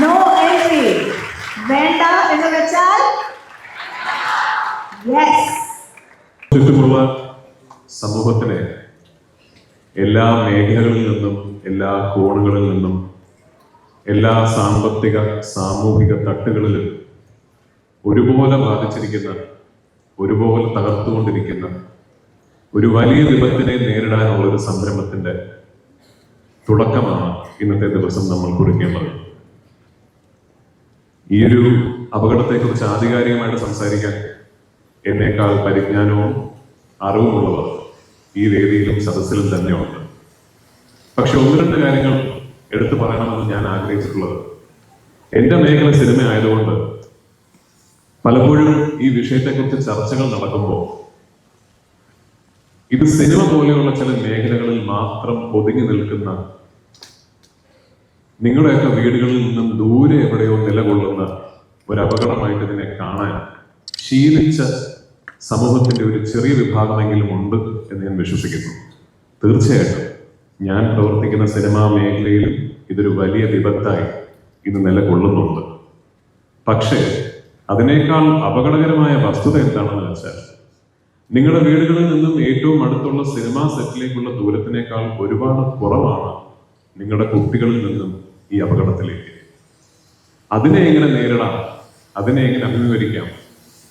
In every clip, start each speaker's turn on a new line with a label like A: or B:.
A: No entry വേണ്ട എന്ന് വെച്ചാൽ യെസ്
B: ചുറ്റുമുള്ള സമൂഹത്തിലെ എല്ലാ മേഖലകളിൽ നിന്നും എല്ലാ കോണുകളിൽ നിന്നും എല്ലാ സാമ്പത്തിക സാമൂഹിക തട്ടുകളിലും ഒരുപോലെ ബാധിച്ചിരിക്കുന്ന ഒരുപോലെ തകർത്തുകൊണ്ടിരിക്കുന്ന ഒരു വലിയ വിപത്തിനെ നേരിടാനുള്ള ഒരു സംരംഭത്തിന്റെ തുടക്കമാണ് ഇന്നത്തെ ദിവസം നമ്മൾ കുറിക്കേണ്ടത്. ഈ ഒരു അപകടത്തെക്കുറിച്ച് ആധികാരികമായിട്ട് സംസാരിക്കാൻ എന്നേക്കാൾ പരിജ്ഞാനവും അറിവുമുള്ളവർ ഈ വേദിയിലും സദസ്സിലും തന്നെയുണ്ട്. പക്ഷെ ഒന്ന് രണ്ട് കാര്യങ്ങൾ എടുത്തു പറയണമെന്ന് ഞാൻ ആഗ്രഹിച്ചിട്ടുള്ളത്. എന്റെ മേഖല സിനിമ ആയതുകൊണ്ട് പലപ്പോഴും ഈ വിഷയത്തെക്കുറിച്ച് ചർച്ചകൾ നടക്കുമ്പോൾ ഇത് സിനിമ പോലെയുള്ള ചില മേഖലകളിൽ മാത്രം ഒതുങ്ങി നിൽക്കുന്ന നിങ്ങളുടെയൊക്കെ വീടുകളിൽ നിന്നും ദൂരെ എവിടെയോ നിലകൊള്ളുന്ന ഒരു അപകടമായിട്ട് ഇതിനെ കാണാൻ ശീലിച്ച സമൂഹത്തിന്റെ ഒരു ചെറിയ വിഭാഗമെങ്കിലും ഉണ്ട് എന്ന് ഞാൻ വിശ്വസിക്കുന്നു. തീർച്ചയായിട്ടും ഞാൻ പ്രവർത്തിക്കുന്ന സിനിമാ മേഖലയിലും ഇതൊരു വലിയ വിപത്തായി ഇന്ന് നിലകൊള്ളുന്നുണ്ട്. പക്ഷേ അതിനേക്കാൾ അപകടകരമായ വസ്തുത എന്താണെന്ന് വെച്ചാൽ നിങ്ങളുടെ വീടുകളിൽ നിന്നും ഏറ്റവും അടുത്തുള്ള സിനിമാ സെറ്റിലേക്കുള്ള ദൂരത്തിനേക്കാൾ ഒരുപാട് കുറവാണ് നിങ്ങളുടെ കുട്ടികളിൽ നിന്നും ഈ അപകടത്തിലേക്ക് അതിനെ എങ്ങനെ നേരിടാം? അതിനെ എങ്ങനെ അഭിമുഖീകരിക്കാം?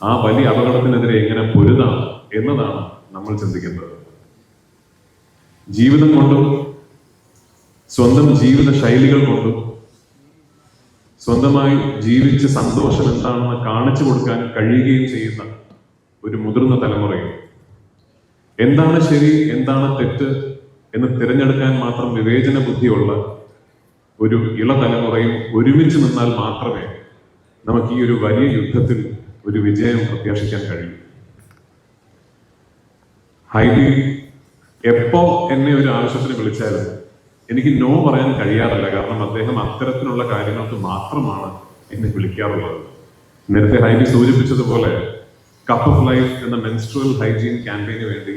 B: ആ വലിയ അപകടത്തിനെതിരെ എങ്ങനെ പൊരുതാം എന്നതാണ് നമ്മൾ ചിന്തിക്കേണ്ടത് ജീവിതം കൊണ്ടും സ്വന്തം ജീവിത ശൈലികൾ കൊണ്ടും സ്വന്തമായി ജീവിച്ച് സന്തോഷം എന്താണെന്ന് കാണിച്ചു കൊടുക്കാൻ കഴിയുകയും ചെയ്യുന്ന ഒരു മുതിർന്ന തലമുറയും എന്താണ് ശരി എന്താണ് തെറ്റ് എന്ന് തിരഞ്ഞെടുക്കാൻ മാത്രം വിവേചന ബുദ്ധിയുള്ള ഒരു ഇളതലമുറയും ഒരുമിച്ച് നിന്നാൽ മാത്രമേ നമുക്ക് ഈ ഒരു വലിയ യുദ്ധത്തിൽ ഒരു വിജയം പ്രത്യാശിക്കാൻ കഴിയൂ. ഹൈലി എപ്പോ എന്നെ ഒരു ആവശ്യത്തിന് വിളിച്ചാലും എനിക്ക് നോ പറയാൻ കഴിയാറില്ല. കാരണം അദ്ദേഹം അത്തരത്തിലുള്ള കാര്യങ്ങൾക്ക് മാത്രമാണ് എന്നെ വിളിക്കാറുള്ളത്. നേരത്തെ ഹൈലി സൂചിപ്പിച്ചതുപോലെ കപ്പ് ഓഫ് ലൈഫ് എന്ന മെൻസ്ട്രൽ ഹൈജീൻ ക്യാമ്പയിന് വേണ്ടി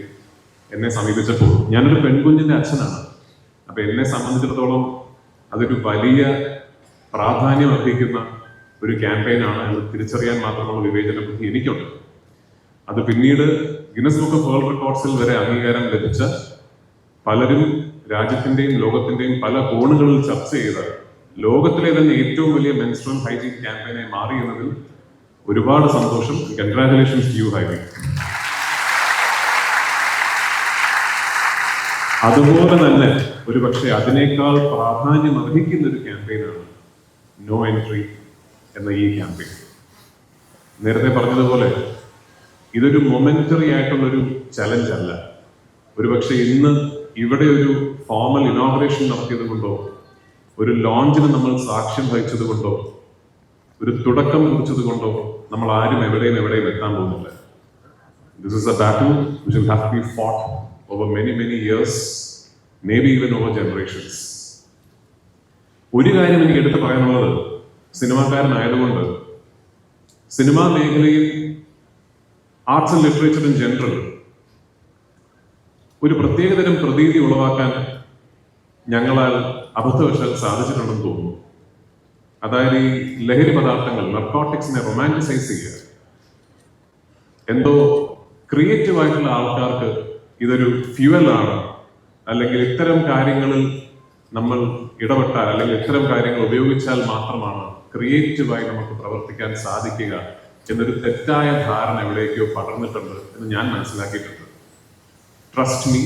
B: എന്നെ സമീപിച്ചപ്പോൾ ഞാനൊരു പെൺകുഞ്ഞിന്റെ അച്ഛനാണ്. അപ്പൊ എന്നെ സംബന്ധിച്ചിടത്തോളം അതൊരു വലിയ പ്രാധാന്യം അർഹിക്കുന്ന ഒരു ക്യാമ്പയിനാണ് എന്ന് തിരിച്ചറിയാൻ മാത്രമുള്ള വിവേചന ബുദ്ധി എനിക്കുണ്ട്. അത് പിന്നീട് ഗിനസ് ബുക്ക് ഓഫ് വേൾഡ് റെക്കോർഡ്സിൽ വരെ അംഗീകാരം ലഭിച്ച പലരും രാജ്യത്തിന്റെയും ലോകത്തിന്റെയും പല കോണുകളിൽ ചർച്ച ചെയ്ത ലോകത്തിലെ തന്നെ ഏറ്റവും വലിയ മെൻസ്ട്രൽ ഹൈജീൻ ക്യാമ്പയിനായി മാറി എന്നതിൽ ഒരുപാട് സന്തോഷം. കൺഗ്രാറ്റുലേഷൻസ് യു ഹൈവി അതുപോലെ തന്നെ ഒരു പക്ഷേ അതിനേക്കാൾ പ്രാധാന്യം അർഹിക്കുന്ന ഒരു ക്യാമ്പയിനാണ് നോ എൻട്രി എന്ന ഈ ക്യാമ്പയിൻ. നേരത്തെ പറഞ്ഞതുപോലെ ഇതൊരു മൊമെന്ററി ആയിട്ടുള്ളൊരു ചലഞ്ച് അല്ല. ഒരുപക്ഷെ ഇന്ന് ഇവിടെ ഒരു ഫോമൽ ഇനോഗ്രേഷൻ നടത്തിയത് കൊണ്ടോ ഒരു ലോഞ്ചിന് നമ്മൾ സാക്ഷ്യം വഹിച്ചത് കൊണ്ടോ ഒരു തുടക്കം കുറിച്ചത് കൊണ്ടോ നമ്മൾ ആരും എവിടെയും എവിടെയും എത്താൻ പോകുന്നില്ല. This is a battle have to be fought over many, many years, maybe even over generations. ഒരു കാര്യം എനിക്ക് എടുത്ത് പറയാനുള്ളത് സിനിമാക്കാരനായതുകൊണ്ട്. സിനിമാ മേഖലയിൽ arts and literature in general ഒരു പ്രത്യേകതരം പ്രതീതി ഉളവാക്കാൻ ഞങ്ങളാൽ അബദ്ധവശാൽ സാധിച്ചിട്ടുണ്ടെന്ന് തോന്നുന്നു. അതായത് ഈ ലഹരി പദാർത്ഥങ്ങൾ നർക്കോട്ടിക്സിനെ റൊമാന്റിസൈസ് ചെയ്യുക. എന്തോ ക്രിയേറ്റീവായിട്ടുള്ള ആൾക്കാർക്ക് ഇതൊരു ഫ്യുവലാണ് അല്ലെങ്കിൽ ഇത്തരം കാര്യങ്ങളിൽ നമ്മൾ ഇടപെട്ടാൽ അല്ലെങ്കിൽ ഇത്തരം കാര്യങ്ങൾ ഉപയോഗിച്ചാൽ മാത്രമാണ് ക്രിയേറ്റീവായി നമുക്ക് പ്രവർത്തിക്കാൻ സാധിക്കുക എന്നൊരു തെറ്റായ ധാരണ എവിടേക്കോ പടർന്നിട്ടുണ്ട് എന്ന് ഞാൻ മനസ്സിലാക്കിയിട്ടുണ്ട്. ട്രസ്റ്റ് മീ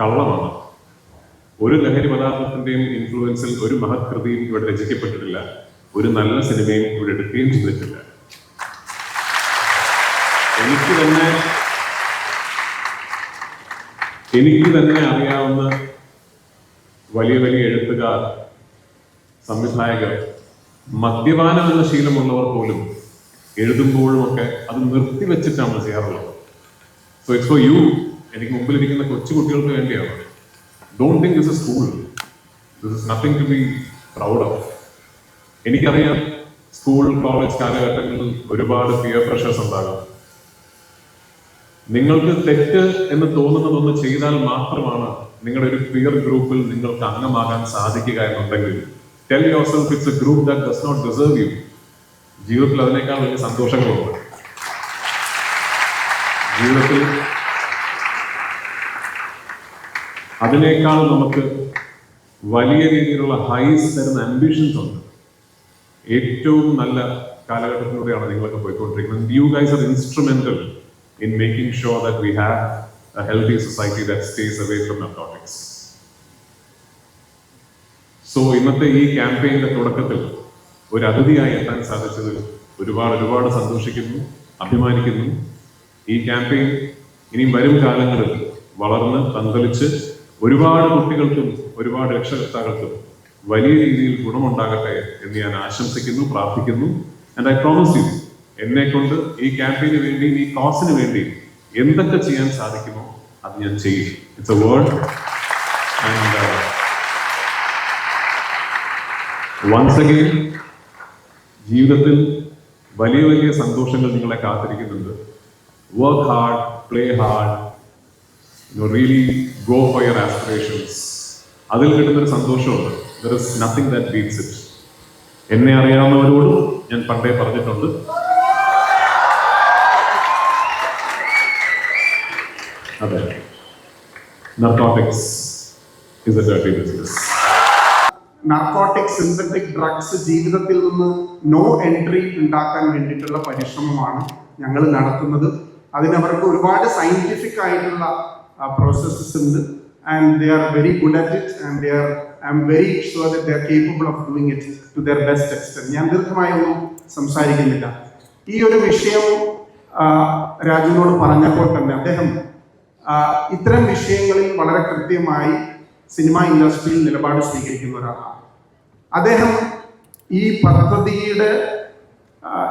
B: കള്ളമാണ്. ഒരു ലഹരി പദാർത്ഥത്തിന്റെയും ഇൻഫ്ലുവൻസിൽ ഒരു മഹത്കൃതിയും ഇവിടെ രചിക്കപ്പെട്ടിട്ടില്ല. ഒരു നല്ല സിനിമയും ഇവിടെ എടുക്കുകയും ചെയ്തിട്ടില്ല. എനിക്ക് തന്നെ എനിക്ക് തന്നെ അറിയാവുന്ന വലിയ വലിയ എഴുത്തുകാർ സംവിധായകർ മദ്യപാനം എന്ന ശീലമുള്ളവർ പോലും എഴുതുമ്പോഴും ഒക്കെ അത് നിർത്തിവെച്ചിട്ടാണ് ചെയ്യാറുള്ളത്. സോ ഇറ്റ്സ് ഫോർ യു എനിക്ക് മുമ്പിലിരിക്കുന്ന കൊച്ചു കുട്ടികൾക്ക് വേണ്ടിയാണ്. Don't think this a school this is nothing to be proud of എനിക്കറിയാം സ്കൂൾ കോളേജ് കാലഘട്ടങ്ങളിൽ ഒരുപാട് പിയർ പ്രഷേഴ്സ് ഉണ്ടാകും. നിങ്ങൾക്ക് തെറ്റ് എന്ന് തോന്നുന്നതൊന്ന് ചെയ്താൽ മാത്രമാണ് നിങ്ങളുടെ ഒരു പിയർ ഗ്രൂപ്പിൽ നിങ്ങൾക്ക് അംഗമാകാൻ സാധിക്കുക എന്നുണ്ടെങ്കിൽ tell yourself it's a group that does not deserve you ജീവിതത്തിൽ അതിനേക്കാൾ വലിയ സന്തോഷങ്ങളുണ്ട്. ജീവിതത്തിൽ അതിനേക്കാൾ നമുക്ക് വലിയ രീതിയിലുള്ള ഹൈസ് തരുന്ന അംബിഷൻസ് ഉണ്ട്. ഏറ്റവും നല്ല കാലഘട്ടത്തിലൂടെയാണ് നിങ്ങളൊക്കെ പോയിക്കൊണ്ടിരിക്കുന്നത്. You guys are instrumental in making sure that we have a healthy society that stays away from narcotics. So ഇന്നത്തെ ഈ ക്യാമ്പയിന്റെ തുടക്കത്തിൽ ഒരു അതിഥിയായി എത്താൻ സാധിച്ചതിൽ ഒരുപാട് ഒരുപാട് സന്തോഷിക്കുന്നു അഭിമാനിക്കുന്നു ഈ ക്യാമ്പയിൻ ഇനിയും വരും കാലങ്ങളിൽ വളർന്ന് പന്തലിച്ച് ഒരുപാട് കുട്ടികൾക്കും ഒരുപാട് രക്ഷകർത്താക്കൾക്കും വലിയ രീതിയിൽ ഗുണമുണ്ടാകട്ടെ എന്ന് ഞാൻ ആശംസിക്കുന്നു പ്രാർത്ഥിക്കുന്നു ആൻഡ് ഐ പ്രോമിസ് യു എന്നെ കൊണ്ട് ഈ ക്യാമ്പയിന് വേണ്ടി ഈ കോസിന് വേണ്ടി എന്തൊക്കെ ചെയ്യാൻ സാധിക്കുമോ അത് ഞാൻ ചെയ്യും. It's a world and once again ജീവിതത്തിൽ വലിയ വലിയ സന്തോഷങ്ങൾ നിങ്ങളെ കാത്തിരിക്കുന്നുണ്ട്. Work hard play hard really go for your aspirations അതിൽ കിട്ടുന്നൊരു സന്തോഷമുണ്ട്. There is nothing that beats it എന്നെ അറിയാവുന്നവരോടും ഞാൻ പണ്ടേ പറഞ്ഞിട്ടുണ്ട്. Narcotics is a dirty business
C: narcotic synthetic drugs ജീവിതത്തിൽ നിന്ന് നോ എൻട്രി ഉണ്ടാക്കാൻ വേണ്ടിയിട്ടുള്ള പരിശ്രമമാണ് ഞങ്ങൾ നടത്തുന്നത്. അതിനവർക്ക് ഒരുപാട് സയന്റിഫിക് ആയിട്ടുള്ള പ്രോസസ്സസ് ഉണ്ട്. And they are very good at it and they are I am very sure that they are capable of doing it to their best extent ഞാൻ ദീർഘമായൊന്നും സംസാരിക്കുന്നില്ല. ഈ ഒരു വിഷയം രാജുവിനോട് പറഞ്ഞപ്പോൾ തന്നെ അദ്ദേഹം ഇത്തരം വിഷയങ്ങളിൽ വളരെ കൃത്യമായി സിനിമ ഇൻഡസ്ട്രിയിൽ നിലപാട് സ്വീകരിക്കുന്ന ഒരാളാണ്. അദ്ദേഹം ഈ പദ്ധതിയുടെ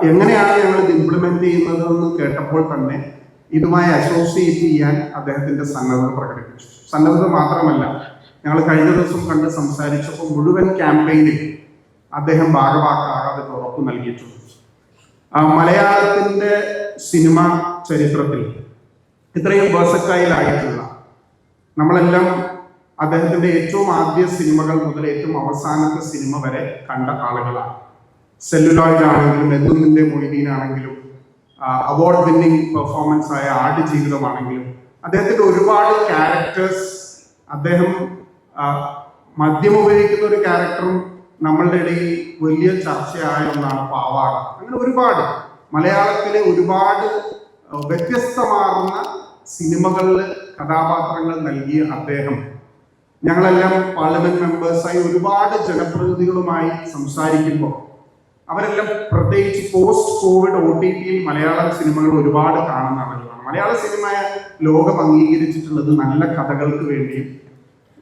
C: എങ്ങനെയാണ് ഞങ്ങൾ ഇത് ഇംപ്ലിമെന്റ് ചെയ്യുന്നത് എന്ന് കേട്ടപ്പോൾ തന്നെ ഇതുമായി അസോസിയേറ്റ് ചെയ്യാൻ അദ്ദേഹത്തിന്റെ സന്നദ്ധത പ്രകടിപ്പിച്ചു. സന്നദ്ധത മാത്രമല്ല ഞങ്ങൾ കഴിഞ്ഞ ദിവസം കണ്ട് സംസാരിച്ചപ്പോൾ മുഴുവൻ ക്യാമ്പയിനിൽ അദ്ദേഹം ഭാഗവാക്കാകാതെ ഉറപ്പ് നൽകിയിട്ടുണ്ട്. മലയാളത്തിന്റെ സിനിമ ചരിത്രത്തിൽ ഇത്രയും വേഴ്സറ്റൈലായിട്ടുള്ള നമ്മളെല്ലാം അദ്ദേഹത്തിന്റെ ഏറ്റവും ആദ്യ സിനിമകൾ മുതൽ ഏറ്റവും അവസാനത്തെ സിനിമ വരെ കണ്ട ആളുകളാണ്. സെല്ലുലോയിഡ് ആണെങ്കിലും എന്നുമിന്റെ മൊയ്തീൻ ആണെങ്കിലും അവാർഡ് വിന്നിംഗ് പെർഫോമൻസ് ആയ ആട് ജീവിതമാണെങ്കിലും അദ്ദേഹത്തിന്റെ ഒരുപാട് ക്യാരക്ടേഴ്സ് അദ്ദേഹം മദ്യം ഉപയോഗിക്കുന്ന ഒരു ക്യാരക്ടറും നമ്മളുടെ ഇടയിൽ വലിയ ചർച്ചയായ ഒന്നാണ് പാവാട. അങ്ങനെ ഒരുപാട് മലയാളത്തിലെ ഒരുപാട് വ്യത്യസ്തമാകുന്ന സിനിമകളിൽ കഥാപാത്രങ്ങൾ നൽകിയ അദ്ദേഹം. ഞങ്ങളെല്ലാം പാർലമെന്റ് മെമ്പേഴ്സായി ഒരുപാട് ജനപ്രതിനിധികളുമായി സംസാരിക്കുമ്പോൾ അവരെല്ലാം പ്രത്യേകിച്ച് പോസ്റ്റ് കോവിഡ് ഒ ടി ടിയിൽ മലയാള സിനിമകൾ ഒരുപാട് കാണുന്ന ആളുകളാണ്. മലയാള സിനിമയെ ലോകം അംഗീകരിച്ചിട്ടുള്ളത് നല്ല കഥകൾക്ക് വേണ്ടിയും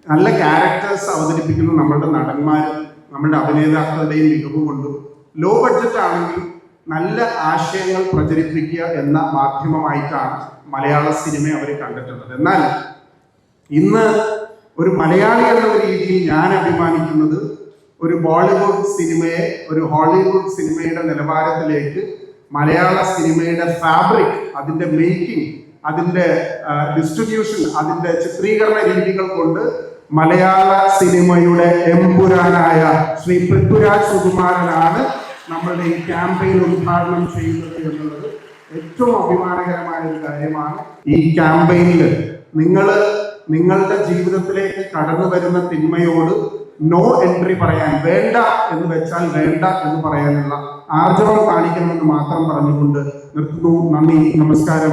C: നല്ല ക്യാരക്ടേഴ്സ് അവതരിപ്പിക്കുന്ന നമ്മളുടെ നടന്മാരും നമ്മുടെ അഭിനേതാക്കളുടെയും മികവ് കൊണ്ടും ലോ ബഡ്ജറ്റ് ആണെങ്കിലും നല്ല ആശയങ്ങൾ പ്രചരിപ്പിക്കുക എന്ന മാധ്യമമായിട്ടാണ് മലയാള സിനിമ അവർ കണ്ടിട്ടുള്ളത്. എന്നാൽ ഇന്ന് ഒരു മലയാളി എന്ന രീതിയിൽ ഞാൻ അഭിമാനിക്കുന്നത് ഒരു ബോളിവുഡ് സിനിമയെ ഒരു ഹോളിവുഡ് സിനിമയുടെ നിലവാരത്തിലേക്ക് മലയാള സിനിമയുടെ ഫാബ്രിക് അതിന്റെ മേക്കിംഗ് അതിന്റെ ഡിസ്ട്രിബ്യൂഷൻ അതിന്റെ ചിത്രീകരണ രീതികൾ കൊണ്ട് മലയാള സിനിമയുടെ എംപുരാനായ ശ്രീ പൃഥ്വിരാജ് സുകുമാരനാണ് നമ്മളുടെ ഈ ക്യാമ്പയിൻ ഉദ്ഘാടനം ചെയ്യുന്നത് എന്നുള്ളത് ഏറ്റവും അഭിമാനകരമായ ഒരു കാര്യമാണ്. ഈ ക്യാമ്പയിനിൽ നിങ്ങൾ നിങ്ങളുടെ ജീവിതത്തിലേക്ക് കടന്നു വരുന്ന തിന്മയോട് നോ എൻട്രി പറയാൻ വേണ്ട എന്ന് വെച്ചാൽ വേണ്ട എന്ന് പറയാനുള്ള ആർജവം കാണിക്കണമെന്ന് മാത്രം പറഞ്ഞുകൊണ്ട് നിർത്തുന്നു. നന്ദി നമസ്കാരം.